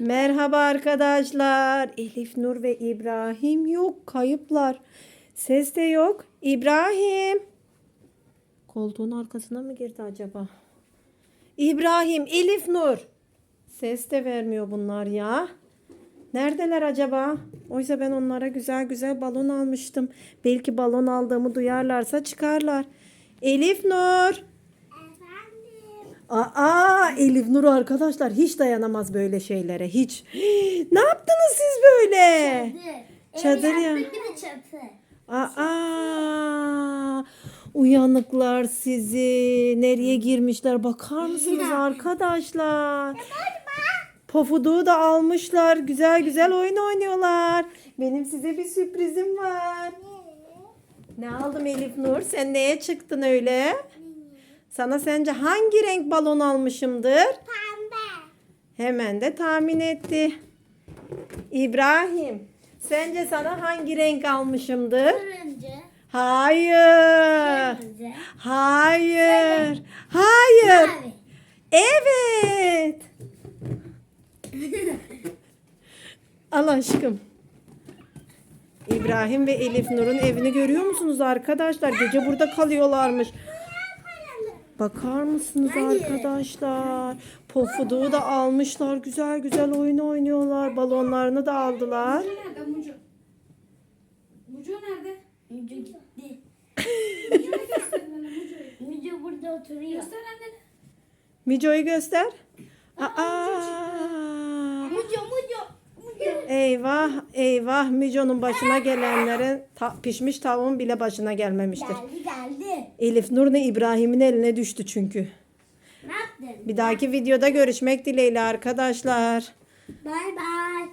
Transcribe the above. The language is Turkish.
Merhaba arkadaşlar. Elif Nur ve İbrahim yok. Kayıplar. Ses de yok. İbrahim. Koltuğun arkasına mı girdi acaba? İbrahim, Elif Nur. Ses de vermiyor bunlar ya. Neredeler acaba? Oysa ben onlara güzel güzel balon almıştım. Belki balon aldığımı duyarlarsa çıkarlar. Elif Nur. Aa Elif Nur arkadaşlar hiç dayanamaz böyle şeylere hiç. ne yaptınız siz böyle? Çadır ya. De çatı. Aa uyanıklar sizi nereye girmişler bakar mısınız arkadaşlar? Pofuduğu da almışlar güzel güzel oyun oynuyorlar. Benim size bir sürprizim var. Ne aldım Elif Nur? Sen neye çıktın öyle? Sana sence hangi renk balon almışımdır? Pembe. Hemen de tahmin etti. İbrahim, sence sana hangi renk almışımdır? Turuncu. Hayır. Kırmızı. Hayır. Hayır. Mavi. Evet. Al aşkım. İbrahim ve Elif Nur'un evini görüyor musunuz arkadaşlar? Gece burada kalıyorlarmış. Bakar mısınız arkadaşlar? Pofuduğu da almışlar. Güzel güzel oyun oynuyorlar. Balonlarını da aldılar. Mucu nerede Mucu? Mucu nerede? Mucu gitti. Mucu'yu göster bana Mucu'yu. Mucu burada oturuyor. Göster annene. Mico'yu göster. Aa. Mucu mucu. Mucu. Eyvah eyvah Mico'nun başına gelenlerin ta- pişmiş tavuğun bile başına gelmemiştir. Geldi geldi. Elif Nur ne İbrahim'in eline düştü çünkü. Ne yaptın? Bir dahaki videoda görüşmek dileğiyle arkadaşlar. Bay bay.